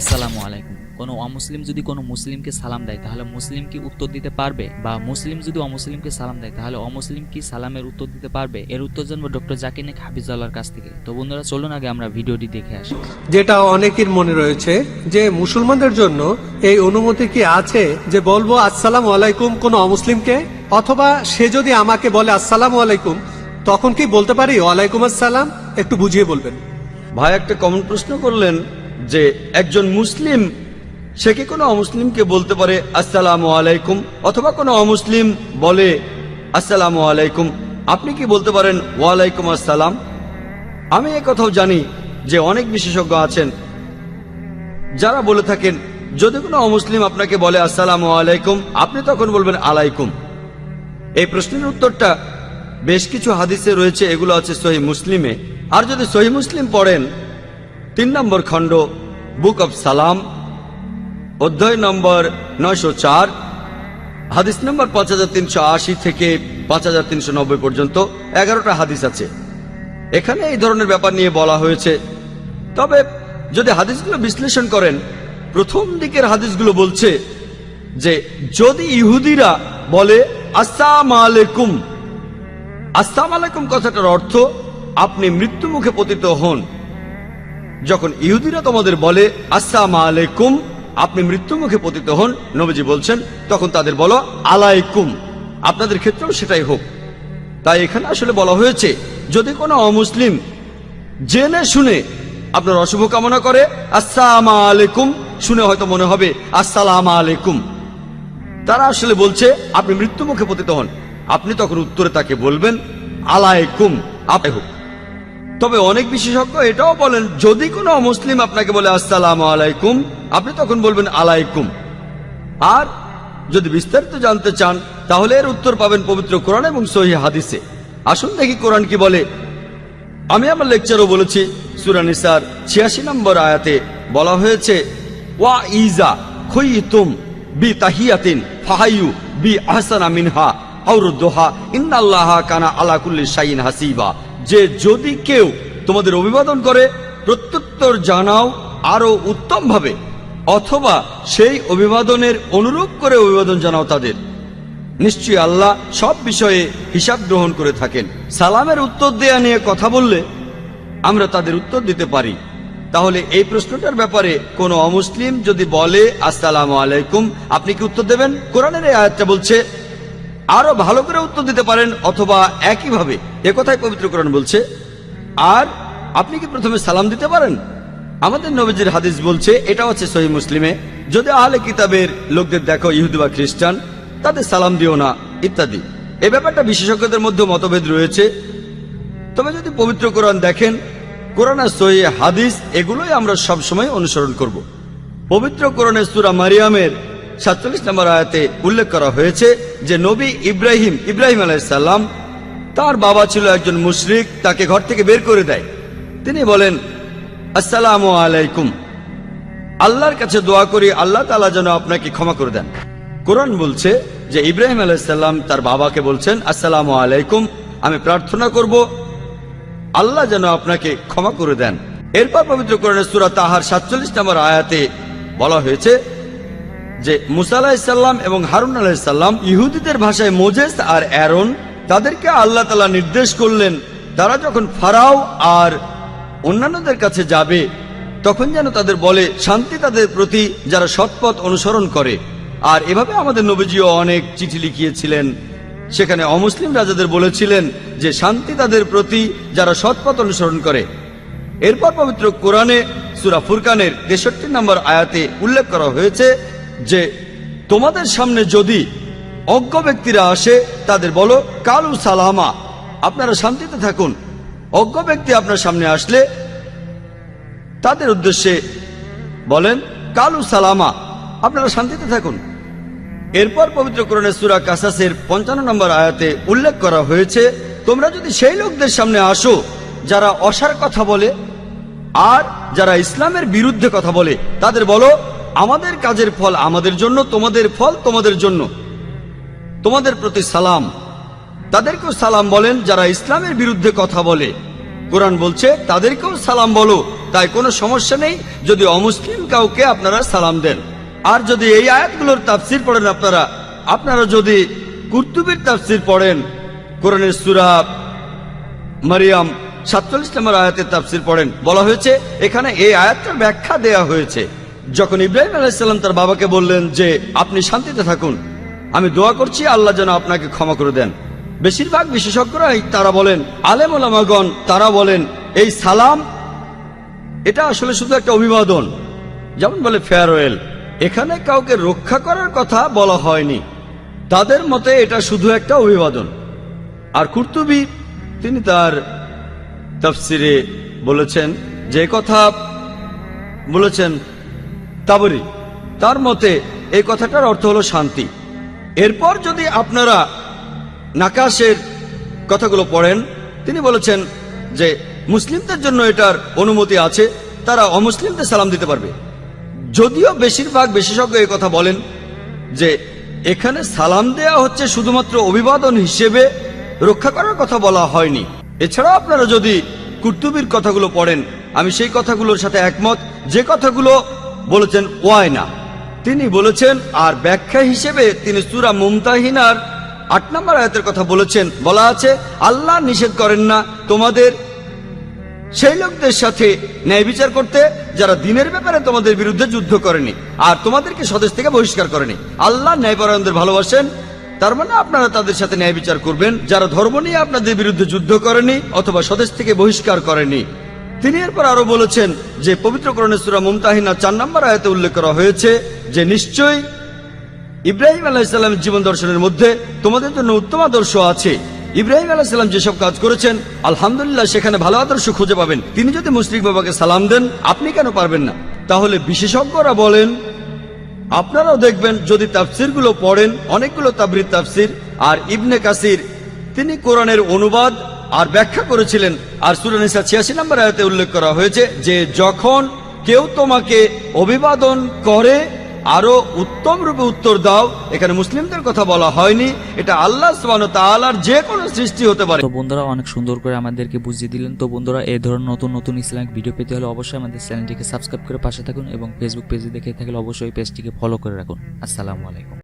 আসসালামু আলাইকুম। কোনো অমুসলিম যদি কোনো মুসলিমকে সালাম দেয় তাহলে মুসলিম কি উত্তর দিতে পারবে? বা মুসলিম যদি অমুসলিমকে সালাম দেয় তাহলে অমুসলিম কি সালামের উত্তর দিতে পারবে? এর উত্তর জানব ডক্টর জাকির নাইক হাফিজাল্লাহর কাছ থেকে। তো বন্ধুরা চলুন আগে আমরা ভিডিওটি দেখে আসি। যেটা অনেকের মনে রয়েছে যে মুসলমানদের জন্য এই অনুমতি কি আছে যে বলব আসসালাম আলাইকুম কোন অমুসলিমকে? অথবা সে যদি আমাকে বলে আসসালাম আলাইকুম তখন কি বলতে পারি ওয়ালাইকুম আসসালাম একটু বুঝিয়ে বলবেন। ভাই একটা কমন প্রশ্ন করলেন যে একজন মুসলিম, সে কি কোনো অমুসলিমকে বলতে পারে, আসসালামু আলাইকুম অথবা কোনো অমুসলিম বলে, আসসালামু আলাইকুম আপনি কি বলতে পারেন, ওয়ালাইকুম আসসালাম আমি কথাও জানি যে অনেক বিশেষজ্ঞ আছেন, যারা বলে থাকেন, যদি কোনো অমুসলিম আপনাকে বলে, আসসালামু আলাইকুম আপনি তখন বলবেন, আলাইকুম এই প্রশ্নের উত্তরটা বেশ কিছু হাদিসে রয়েছে, এগুলো আছে সহি মুসলিমে। আর যদি সহি মুসলিম পড়েন তিন নম্বর খণ্ড, বুক অব সালাম, অধ্যায় নম্বর নয়শো চার, হাদিস নম্বর পাঁচ হাজার তিনশো আশি থেকে পাঁচ হাজার তিনশো নব্বই পর্যন্ত এগারোটা হাদিস আছে। এখানে এই ধরনের ব্যাপার নিয়ে বলা হয়েছে। তবে যদি হাদিসগুলো বিশ্লেষণ করেন, প্রথম দিকের হাদিসগুলো বলছে যে, যদি ইহুদিরা বলে, আসসালাম আলাইকুম। আসসালাম আলাইকুম কথাটার অর্থ, আপনি মৃত্যু মুখে পতিত হন। যখন ইহুদিরা তোমাদের বলে, আসসালাম আলাইকুম আপনি মৃত্যু মুখে পতিত হন, নবীজি বলছেন, তখন তাদের বলো, আলাইকুম আপনাদের ক্ষেত্রেও সেটাই হোক। তাই এখানে আসলে বলা হয়েছে, যদি কোনো অমুসলিম জেনে শুনে আপনার অশুভ কামনা করে, আসসালাম আলাইকুম শুনে হয়তো মনে হবে, আসসালাম আলাইকুম তারা আসলে বলছে, আপনি মৃত্যু মুখে পতিত হন আপনি তখন উত্তরে তাকে বলবেন, আলাইকুম আপনি হোক। তবে অনেক বিশেষজ্ঞ এটাও বলেন, যদি কোনো মুসলিম আপনাকে বলে, আসসালাম আলাইকুম আপনি তখন বলবেন, আলাইকুম আর যদি বিস্তারিত জানতে চান, তাহলে এর উত্তর পাবেন পবিত্র কোরআন এবং সহি হাদিসে। আসুন দেখি কোরআন কি বলে। আমি আমার লেকচারও বলেছি সুরানিসার ছিয়াশি নম্বর আয়াতে বলা হয়েছে, ওয়া ইজা খইতুম বি তাহিয়াতিন ফাহাইয়ু বি আহসানা মিনহা আউরুদ্দোহা ইন্নাল্লাহা কানা আলাকুল্লি শাইন হাসিবা যে যদি কেউ তোমাদের অভিবাদন করে, প্রত্যুত্তর জানাও আরও উত্তম ভাবে অথবা সেই অভিবাদনের অনুরূপ করে অভিবাদন জানাও তাদের। নিশ্চয়ই আল্লাহ সব বিষয়ে হিসাব গ্রহণ করে থাকেন। সালামের উত্তর দেয়া নিয়ে কথা বললে আমরা তাদের উত্তর দিতে পারি। তাহলে এই প্রশ্নটার ব্যাপারে কোনো অমুসলিম যদি বলে, আসসালামু আলাইকুম আপনি কি উত্তর দেবেন? কোরআনের এই আয়াতটা বলছে আরও ভালো করে উত্তর দিতে পারেন অথবা একইভাবে একথাই পবিত্র কোরআন বলছে, আর আপনি কি প্রথমে সালাম দিতে পারেন? আমাদের নবীজির হাদিস বলছে, এটা হচ্ছে সহি মুসলিমে, যদি আহলে কিতাবের লোকদের দেখো ইহুদি বা খ্রিস্টান, তাদের সালাম দিও না, ইত্যাদি। এ ব্যাপারটা বিশেষজ্ঞদের মধ্যে মতভেদ রয়েছে। তবে যদি পবিত্র কোরআন দেখেন, কোরআন সহি হাদিস, এগুলোই আমরা সব সময় অনুসরণ করব। পবিত্র কোরআনের সুরা মারিয়ামের সাতচল্লিশ নম্বর আয়াতে উল্লেখ করা হয়েছে যে নবী ইব্রাহিম ইব্রাহিম আলাইসাল্লাম তার বাবা ছিল একজন মুশরিক, তাকে ঘর থেকে বের করে দেয়। তিনি বলেন, আসসালামু আলাইকুম। আল্লাহর কাছে দোয়া করি, আল্লাহ তালা যেন আপনাকে ক্ষমা করে দেন। কোরআন বলছে যে ইব্রাহিম আলাইসাল্লাম তার বাবাকে বলছেন, আসসালামু আলাইকুম, আমি প্রার্থনা করব, আল্লাহ যেন আপনাকে ক্ষমা করে দেন। এরপর পবিত্র কোরআনের সুরা তাহার সাতচল্লিশ নম্বর আয়াতে বলা হয়েছে যে মুসা আলাহিসাল্লাম এবং হারুন আলাহিসাল্লাম ইহুদিদের ভাষায় মোজেস আর অ্যারন তাদেরকে আল্লাহ তালা নির্দেশ করলেন, তারা যখন ফারাও আর অন্যান্যদের কাছে যাবে, তখন যেন তাদের বলে শান্তি তাদের প্রতি যারা সৎপথ অনুসরণ করে। আর এভাবে আমাদের নবীজিও অনেক চিঠি লিখিয়েছিলেন। সেখানে অমুসলিম রাজাদের বলেছিলেন যে শান্তি তাদের প্রতি যারা সৎপথ অনুসরণ করে। এরপর পবিত্র কোরআনে সুরা ফুরকানের তেষট্টি নম্বর আয়াতে উল্লেখ করা হয়েছে যে তোমাদের সামনে যদি অজ্ঞ ব্যক্তিরা আসে, তাদের বলো, কালু সালামা। আপনারা শান্তিতে থাকুন। অজ্ঞ ব্যক্তি আপনার সামনে আসলে তাদের উদ্দেশ্যে বলেন, কালু সালামা। আপনারা শান্তিতে থাকুন। এরপর পবিত্র কোরআনের সুরা কাসাসের পঞ্চান্ন নম্বর আয়াতে উল্লেখ করা হয়েছে, তোমরা যদি সেই লোকদের সামনে আসো, যারা অসার কথা বলে আর যারা ইসলামের বিরুদ্ধে কথা বলে, তাদের বলো আমাদের কাজের ফল আমাদের জন্য, তোমাদের ফল তোমাদের জন্য। তোমাদের প্রতি সালাম। তাদেরকেও সালাম বলেন যারা ইসলামের বিরুদ্ধে কথা বলে। কোরআন বলছে, তাদেরকেও সালাম বলো, তাই কোনো সমস্যা নেই। যদি অমুসলিম কাউকে আপনারা সালাম দেন। আর যদি এই আয়াতগুলোর তাফসির পড়েন আপনারা আপনারা যদি কুর্তুবির তাফসির পড়েন, কোরআনের সুরা মারিয়াম সাতচল্লিশ নম্বর আয়াতের তাফসির পড়েন। বলা হয়েছে, এখানে এই আয়াতটার ব্যাখ্যা দেয়া হয়েছে। যখন ইব্রাহিম আলাইসাল্লাম তার বাবাকে বললেন যে, আপনি শান্তিতে থাকুন। আমি দোয়া করছি, আল্লাহ যেন আপনাকে ক্ষমা করে দেন। বেশিরভাগ বিশেষজ্ঞরাই তারা বলেন, আলেম ওলামাগণ তারা বলেন, এই সালাম, এটা আসলে শুধু একটা অভিবাদন। যেমন বলে ফেয়ারওয়েল, এখানে কাউকে রক্ষা করার কথা বলা হয়নি। তাদের মতে এটা শুধু একটা অভিবাদন। আর কুর্তুবি, তিনি তার তফসিরে বলেছেন, যে কথা বলেছেন তাবরি। তার মতে, এই কথাটার অর্থ হলো শান্তি। এরপর যদি আপনারা নাকাশের কথাগুলো পড়েন, তিনি বলেছেন যে, মুসলিমদের জন্য এটার অনুমতি আছে, তারা অমুসলিমদের সালাম দিতে পারবে। যদিও বেশিরভাগ বিশেষজ্ঞ এই কথা বলেন যে, এখানে সালাম দেয়া হচ্ছে শুধুমাত্র অভিবাদন হিসেবে রক্ষা করার কথা বলা হয়নি। এছাড়াও আপনারা যদি কুর্তুবির কথাগুলো পড়েন, আমি সেই কথাগুলোর সাথে একমত। যে কথাগুলো বলেছেন ওয়ায়না তিনি বলেছেন, আর ব্যাখ্যা হিসেবে তিনি সুরা মুমতাহিনার আট নম্বর আয়াতের কথা বলেছেন। বলা আছে, আল্লাহ নিষেধ করেন না তোমাদের, সেই লোকদের সাথে ন্যায় বিচার করতে, যারা দিনের ব্যাপারে তোমাদের বিরুদ্ধে যুদ্ধ করেনি, আর তোমাদেরকে স্বদেশ থেকে বহিষ্কার করেনি। আল্লাহ ন্যায়পরায়ণদের ভালোবাসেন, তার মানে আপনারা তাদের সাথে ন্যায় বিচার করবেন। যারা ধর্ম নিয়ে আপনাদের বিরুদ্ধে যুদ্ধ করেনি, অথবা স্বদেশ থেকে বহিষ্কার করেনি তিনি এরপর আরও বলেছেন যে পবিত্র করণেশ্বরা মুমতাহিনা চার নম্বর আয়াতে উল্লেখ করা হয়েছে যে নিশ্চয়ই ইব্রাহিম আলাহিসাল্লামের জীবন দর্শনের মধ্যে তোমাদের জন্য উত্তম আদর্শ আছে। ইব্রাহিম আলাহিসাল্লাম যেসব কাজ করেছেন, আলহামদুলিল্লাহ সেখানে ভালো আদর্শ খুঁজে পাবেন। তিনি যদি মুশরিক বাবাকে সালাম দেন, আপনি কেন পারবেন না? তাহলে বিশেষজ্ঞরা বলেন, আপনারাও দেখবেন যদি তাফসিরগুলো পড়েন, অনেকগুলো তাবরির তাফসির, আর ইবনে কাসির, তিনি কোরআনের অনুবাদ আর ব্যাখ্যা করেছিলেন, আর সুরানিসা ছিয়াশি নম্বর আয়াতে উল্লেখ করা হয়েছে যে যখন কেউ তোমাকে অভিবাদন করে, আরও উত্তম রূপে উত্তর দাও, এখানে মুসলিমদের কথা বলা হয়নি, এটা আল্লাহ তাআলার যে কোনো সৃষ্টি হতে পারে। বন্ধুরা, অনেক সুন্দর করে আমাদেরকে বুঝিয়ে দিলেন। তো বন্ধুরা এই ধরনের নতুন নতুন ইসলামিক ভিডিও পেতে হলে অবশ্যই আমাদের চ্যানেলটিকে সাবস্ক্রাইব করে পাশে থাকুন এবং ফেসবুক পেজে দেখে থাকলে অবশ্যই পেজটিকে ফলো করে রাখুন। আসসালামু আলাইকুম।